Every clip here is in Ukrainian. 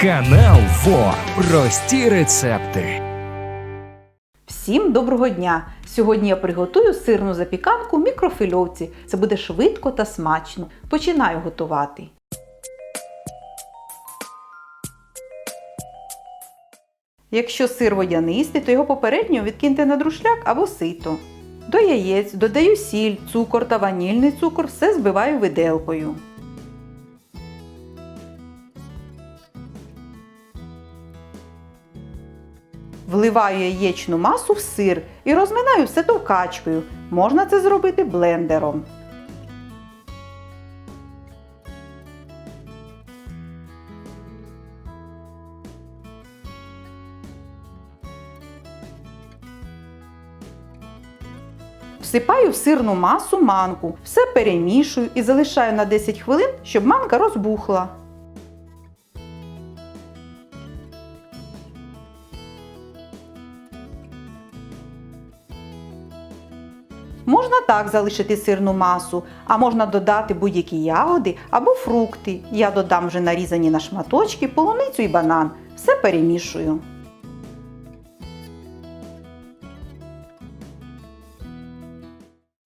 Канал ФО. Прості рецепти. Всім доброго дня! Сьогодні я приготую сирну запіканку в мікрофильовці. Це буде швидко та смачно. Починаю готувати. Якщо сир водянистий, то його попередньо відкиньте на друшляк або сито. До яєць додаю сіль, цукор та ванільний цукор, все збиваю виделкою. Вливаю яєчну масу в сир і розминаю все товкачкою. Можна це зробити блендером. Всипаю в сирну масу манку, все перемішую і залишаю на 10 хвилин, щоб манка розбухла. Можна так залишити сирну масу, а можна додати будь-які ягоди або фрукти. Я додам вже нарізані на шматочки, полуницю і банан. Все перемішую.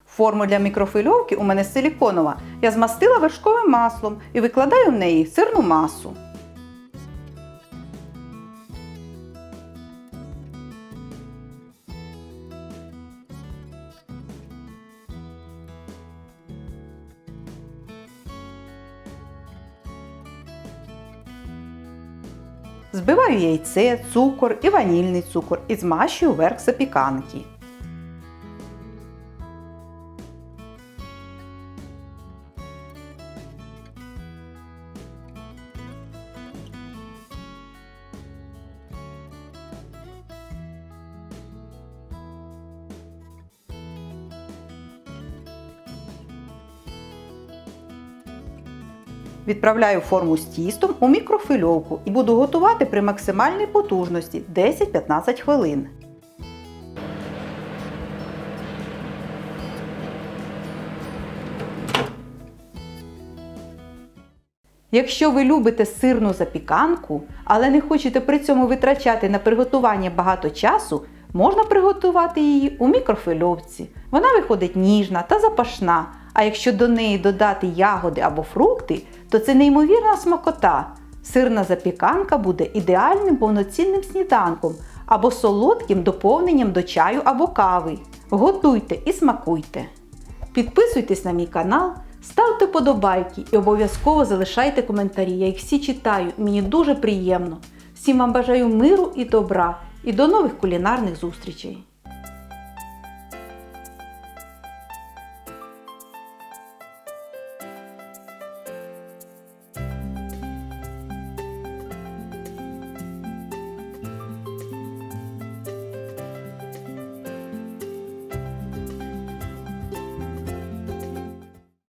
Форму для мікрофильовки у мене силіконова. Я змастила вершковим маслом і викладаю в неї сирну масу. Збиваю яйце, цукор і ванільний цукор і змащую верх запіканки. Відправляю форму з тістом у мікрофильовку і буду готувати при максимальній потужності 10-15 хвилин. Якщо ви любите сирну запіканку, але не хочете при цьому витрачати на приготування багато часу, можна приготувати її у мікрофильовці. Вона виходить ніжна та запашна. А якщо до неї додати ягоди або фрукти, то це неймовірна смакота. Сирна запіканка буде ідеальним повноцінним сніданком або солодким доповненням до чаю або кави. Готуйте і смакуйте! Підписуйтесь на мій канал, ставте подобайки і обов'язково залишайте коментарі. Я їх всі читаю, мені дуже приємно. Всім вам бажаю миру і добра і до нових кулінарних зустрічей!